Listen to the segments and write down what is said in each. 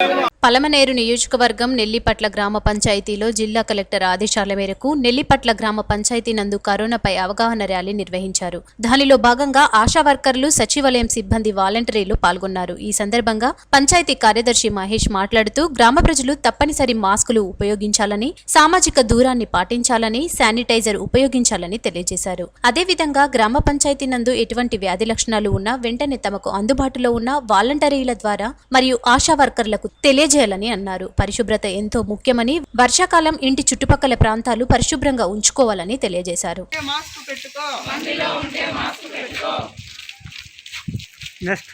Come on. Palamaner నియోజకవర్గం నెల్లిపట్ల గ్రామ పంచాయతీలో జిల్లా కలెక్టర్ ఆదేశాల మేరకు నెల్లిపట్ల గ్రామ పంచాయతీ నందు కరోనాపై అవగాహన ర్యాలీ నిర్వహించారు. దానిలో భాగంగా ఆశా వర్కర్లు సచివాలయం సిబ్బంది వాలంటీర్లు పాల్గొన్నారు. ఈ సందర్భంగా పంచాయతీ కార్యదర్శి మహేష్ మాట్లాడుతూ గ్రామ ప్రజలు తప్పనిసరి మాస్కులు ఉపయోగించాలని సామాజిక దూరాన్ని పాటించాలని శానిటైజర్ ఉపయోగించాలని తెలియజేశారు. అదేవిధంగా గ్రామ పంచాయతీ నందు ఎటువంటి వ్యాధి లక్షణాలు ఉన్నా వెంటనే తమకు అందుబాటులో ఉన్న వాలంటీర్ల ద్వారా మరియు ఆశా వర్కర్లకు తెలియజేయాలని అన్నారు. పరిశుభ్రత ఎంతో ముఖ్యమని వర్షాకాలం ఇంటి చుట్టుపక్కల ప్రాంతాలు పరిశుభ్రంగా ఉంచుకోవాలని తెలియజేశారు. ఉంటే మాస్క్ పెట్టుకో. మందిలో ఉంటే మాస్క్ పెట్టుకో. నెక్స్ట్.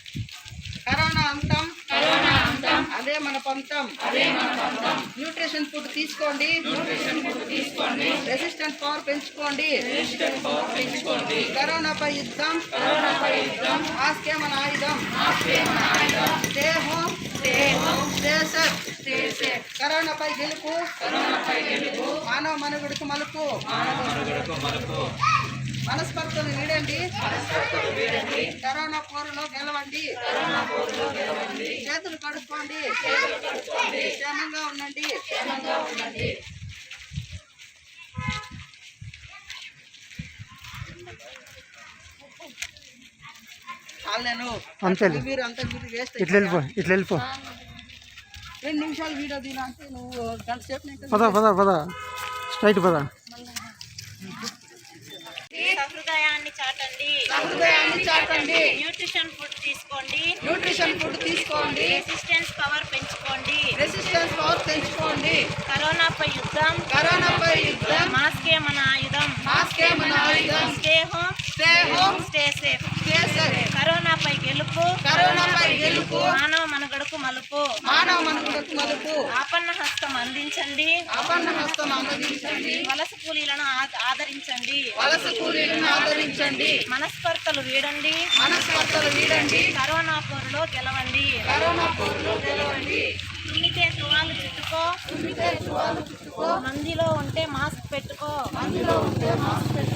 కరోనా అంతం. కరోనా అంతం. అదే మన పంతం. అదే మన పంతం. న్యూట్రిషన్ ఫుడ్ తీసుకోండి. న్యూట్రిషన్ ఫుడ్ తీసుకోండి. రెసిస్టెంట్ పవర్ పెంచుకోండి. రెసిస్టెంట్ పవర్ పెంచుకోండి. కరోనాపై యుద్ధం. కరోనాపై యుద్ధం. మాస్కే మన ఆయుధం మాస్కే మన ఆయుధం stay home stay home stay safe stay safe కరోనాపై గెలుపు. మానవ మనుగడకు మలుపు. మానవ మనుగడకు మలుపు. మనస్పర్ధలు వీడండి. కరోనా పోరులో గెలవండి. కరోనా పోరులో గెలవండి. చేతులు కడుక్కోండి. క్షేమంగా ఉండండి. అంతా ఇట్లా వెళ్ళిపో ఇట్లా వెళ్ళిపో రెండు నిమిషాలు వీడియో తీనా అంటే నువ్వు గంట సేపు పద పద పద. స్ట్రైట్ పద. సంప్రదాయాన్ని చాటండి. సంప్రదాయాన్ని చాటండి. న్యూట్రిషన్ ఫుడ్ తీసుకోండి. న్యూట్రిషన్ ఫుడ్ తీసుకోండి. రెసిస్టెన్స్ పవర్ పెంచుకోండి. రెసిస్టెన్స్ పవర్ పెంచుకోండి. కరోనాపై యుద్ధం. కరోనాపై యుద్ధం. మాస్కే మన ఆయుధం. మాస్కే మన ఆయుధం. Stay home. Stay home. Stay safe. Stay safe. కరోనాపై గెలుపు. కరోనాపై గెలుపు. మలుపు. మానవ మనుగడకు మలుపు. ఆపన్న హస్తం అందించండి. అపన్న హస్తం అందించండి. వలస కూలీలను ఆదరించండి. వలస కూలీలను ఆదరించండి. మనస్పర్ధలు వీడండి. మనస్పర్ధలు వీడండి. కరోనా పోరులో గెలవండి. కరోనా పోరులో గెలవండి. తుమ్మితే తువాలు చుట్టుకో. తుమ్మితే చుట్టుకో. మందిలో ఉంటే మాస్క్ పెట్టుకో. అందులో ఉంటే మాస్క్ పెట్టుకో.